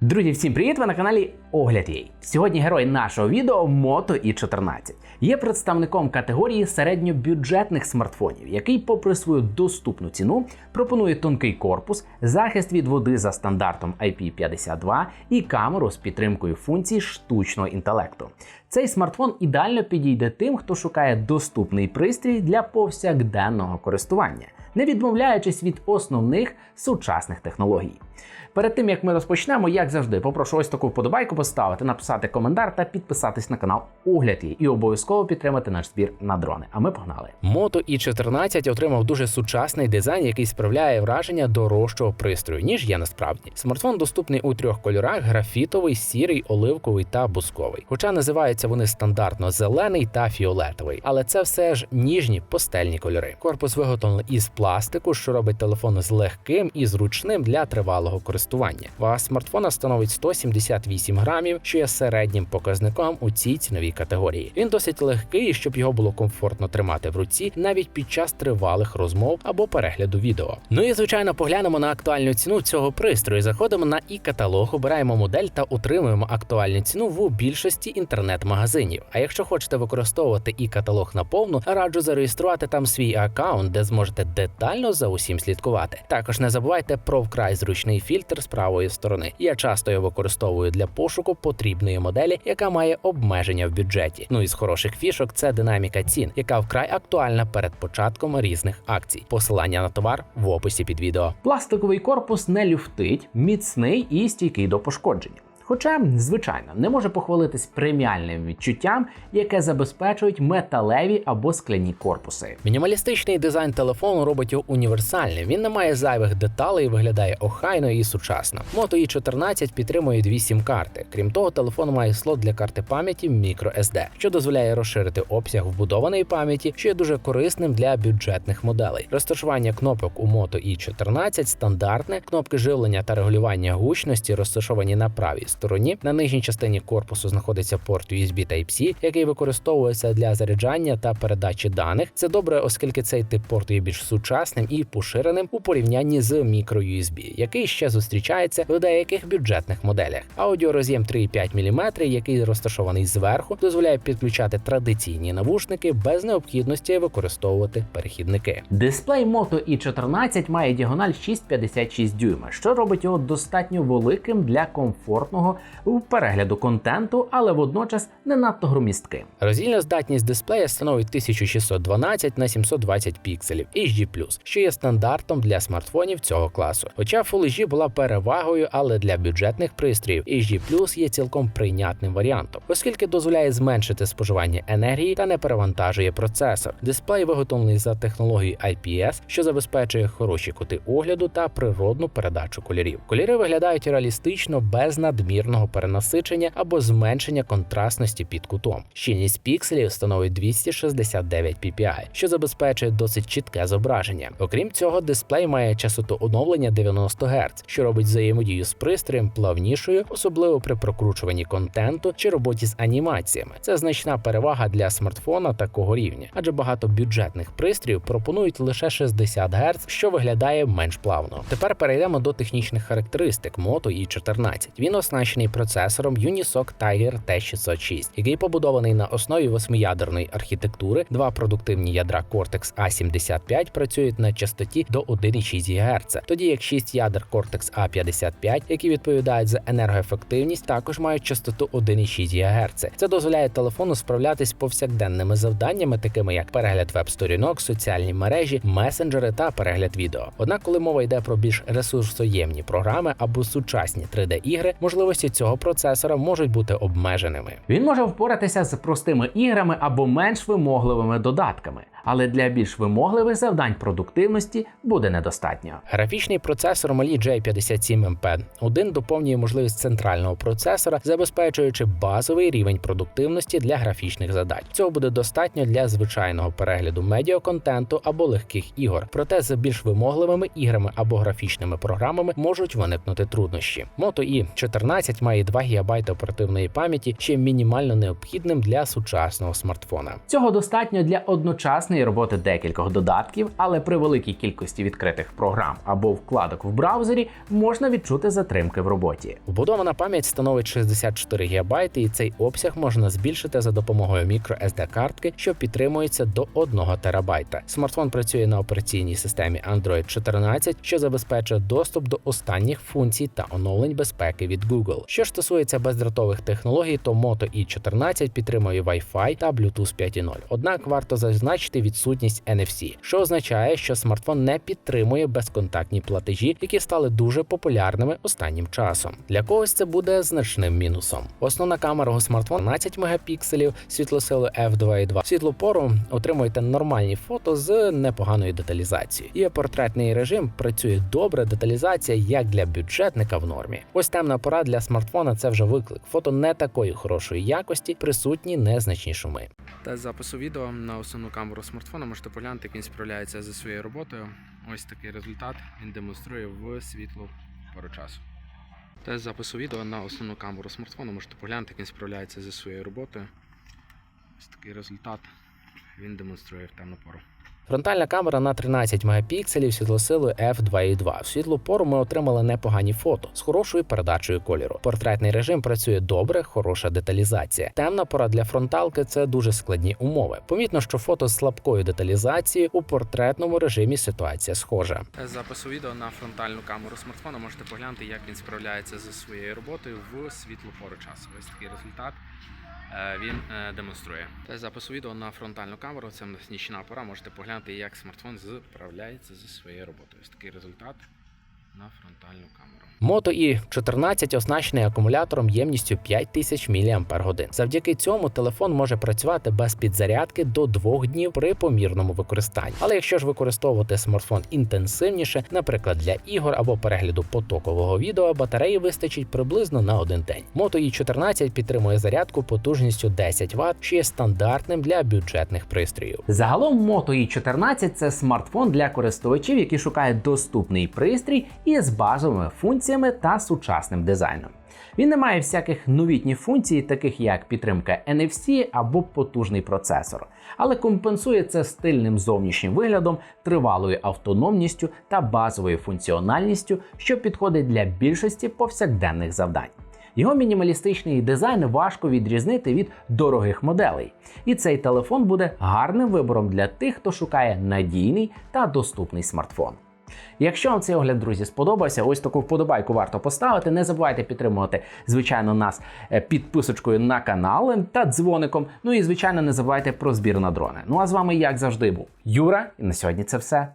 Друзі, всім привіт! Ви на каналі Огляд Єй. Сьогодні герой нашого відео Moto i14 є представником категорії середньобюджетних смартфонів, який, попри свою доступну ціну, пропонує тонкий корпус, захист від води за стандартом IP52 і камеру з підтримкою функцій штучного інтелекту. Цей смартфон ідеально підійде тим, хто шукає доступний пристрій для повсякденного користування, не відмовляючись від основних сучасних технологій. Перед тим як ми розпочнемо, як завжди, попрошу ось таку вподобайку поставити, написати коментар та підписатись на канал Огляд Є і обов'язково підтримати наш збір на дрони. А ми погнали. Moto i14 отримав дуже сучасний дизайн, який справляє враження дорожчого пристрою, ніж є насправді. Смартфон доступний у трьох кольорах: графітовий, сірий, оливковий та бусковий. Хоча називаються вони стандартно зелений та фіолетовий, але це все ж ніжні пастельні кольори. Корпус виготовлений із пластику, що робить телефон з легким і зручним для тривалого користування. Вага смартфона становить 178 грамів, що є середнім показником у цій ціновій категорії. Він досить легкий, і щоб його було комфортно тримати в руці навіть під час тривалих розмов або перегляду відео. Ну і звичайно, поглянемо на актуальну ціну цього пристрою. Заходимо на і-каталог, обираємо модель та отримуємо актуальну ціну в більшості інтернет-магазинів. А якщо хочете використовувати і-каталог наповну, раджу зареєструвати там свій аккаунт, де зможете детально за усім слідкувати. Також не забувайте про вкрай зручний фільтр з правої сторони. Я часто його використовую для пошуку потрібної моделі, яка має обмеження в бюджеті. Ну і з хороших фішок це динаміка цін, яка вкрай актуальна перед початком різних акцій. Посилання на товар в описі під відео. Пластиковий корпус не люфтить, міцний і стійкий до пошкоджень. Хоча, звичайно, не може похвалитись преміальним відчуттям, яке забезпечують металеві або скляні корпуси. Мінімалістичний дизайн телефону робить його універсальним. Він не має зайвих деталей виглядає охайно і сучасно. Moto i14 підтримує дві сім-карти. Крім того, телефон має слот для карти пам'яті microSD, що дозволяє розширити обсяг вбудованої пам'яті, що є дуже корисним для бюджетних моделей. Розташування кнопок у Moto i14 стандартне. Кнопки живлення та регулювання гучності розташовані на правій стороні. На нижній частині корпусу знаходиться порт USB Type-C, який використовується для заряджання та передачі даних. Це добре, оскільки цей тип порту є більш сучасним і поширеним у порівнянні з microUSB, який ще зустрічається в деяких бюджетних моделях. Аудіороз'єм 3,5 мм, який розташований зверху, дозволяє підключати традиційні навушники без необхідності використовувати перехідники. Дисплей Moto i14 має діагональ 6,56 дюйма, що робить його достатньо великим для комфортного перегляду контенту, але водночас не надто громістким. Роздільна здатність дисплея становить 1612 на 720 пікселів HD+, що є стандартом для смартфонів цього класу. Хоча Full HD була перевагою, але для бюджетних пристроїв HD є цілком прийнятним варіантом, оскільки дозволяє зменшити споживання енергії та не перевантажує процесор. Дисплей виготовлений за технологією IPS, що забезпечує хороші кути огляду та природну передачу кольорів. Кольори виглядають реалістично без надмірного перенасичення або зменшення контрастності під кутом. Щільність пікселів становить 269 ppi, що забезпечує досить чітке зображення. Окрім цього, дисплей має частоту оновлення 90 Гц, що робить взаємодію з пристроєм плавнішою, особливо при прокручуванні контенту чи роботі з анімаціями. Це значна перевага для смартфона такого рівня, адже багато бюджетних пристроїв пропонують лише 60 Гц, що виглядає менш плавно. Тепер перейдемо до технічних характеристик Moto i14. Він оснащений процесором Unisoc Tiger T606, який побудований на основі восьмиядерної архітектури. Два продуктивні ядра Cortex A75 працюють на частоті до 1,6 ГГц, тоді як 6 ядер Cortex A55, які відповідають за енергоефективність, також мають частоту 1,6 ГГц. Це дозволяє телефону справлятись повсякденними завданнями, такими як перегляд веб-сторінок, соціальні мережі, месенджери та перегляд відео. Однак, коли мова йде про більш ресурсоємні програми або сучасні 3D-ігри, можливості цього процесора можуть бути обмеженими. Він може впоратися з простими іграми або менш вимогливими додатками, але для більш вимогливих завдань продуктивності буде недостатньо. Графічний процесор Mali J57MP1 доповнює можливість центрального процесора, забезпечуючи базовий рівень продуктивності для графічних задач. Цього буде достатньо для звичайного перегляду медіаконтенту або легких ігор. Проте з більш вимогливими іграми або графічними програмами можуть виникнути труднощі. Moto i 14 має 2 ГБ оперативної пам'яті, є мінімально необхідним для сучасного смартфона. Цього достатньо для одночасної роботи декількох додатків, але при великій кількості відкритих програм або вкладок в браузері можна відчути затримки в роботі. Вбудована пам'ять становить 64 ГБ, і цей обсяг можна збільшити за допомогою microSD картки, що підтримується до 1 ТБ. Смартфон працює на операційній системі Android 14, що забезпечує доступ до останніх функцій та оновлень безпеки від Google. Що стосується бездротових технологій, то Moto i14 підтримує Wi-Fi та Bluetooth 5.0. Однак варто зазначити відсутність NFC, що означає, що смартфон не підтримує безконтактні платежі, які стали дуже популярними останнім часом. Для когось це буде значним мінусом. Основна камера у смартфона 12 мегапікселів світлосилою f2.2. В світлу отримуєте нормальні фото з непоганою деталізацією. І портретний режим працює добре. Деталізація як для бюджетника в нормі. Ось темна пора для смартфона це вже виклик. Фото не такої хорошої якості, присутні незначні шуми. Тест запису відео на основну камеру смартфона можете поглянути, як він справляється зі своєю роботою. Ось такий результат він демонструє в світлу пару часу. Тест запису відео на основну камеру смартфона можете поглянути, як він справляється зі своєю роботою. Ось такий результат він демонструє в темну пору. Фронтальна камера на 13 мегапікселів світлосилою f2.2. В світлу пору ми отримали непогані фото з хорошою передачею кольору. Портретний режим працює добре, хороша деталізація. Темна пора для фронталки це дуже складні умови. Помітно, що фото з слабкою деталізацією у портретному режимі ситуація схожа. Запису відео на фронтальну камеру смартфона можете поглянути, як він справляється зі своєю роботою в світлу пору часу. Ось такий результат він е, демонструє. Тест запису відео на фронтальну камеру це нічна пора. Можете поглянути, як смартфон справляється зі своєю роботою. Ось такий результат на фронтальну камеру. Moto i14 оснащений акумулятором ємністю 5000 мАч. Завдяки цьому телефон може працювати без підзарядки до двох днів при помірному використанні. Але якщо ж використовувати смартфон інтенсивніше, наприклад для ігор або перегляду потокового відео, батареї вистачить приблизно на один день. Moto i14 підтримує зарядку потужністю 10 Вт, що є стандартним для бюджетних пристроїв. Загалом Moto i14 це смартфон для користувачів, які шукають доступний пристрій із базовими функціями та сучасним дизайном. Він не має всяких новітніх функцій, таких як підтримка NFC або потужний процесор, але компенсує це стильним зовнішнім виглядом, тривалою автономністю та базовою функціональністю, що підходить для більшості повсякденних завдань. Його мінімалістичний дизайн важко відрізнити від дорогих моделей, і цей телефон буде гарним вибором для тих, хто шукає надійний та доступний смартфон. Якщо вам цей огляд, друзі, сподобався, ось таку вподобайку варто поставити. Не забувайте підтримувати, звичайно, нас е, підписочкою на канал та дзвоником. Ну і звичайно, не забувайте про збір на дрони. Ну а з вами, як завжди, був Юра, і на сьогодні це все.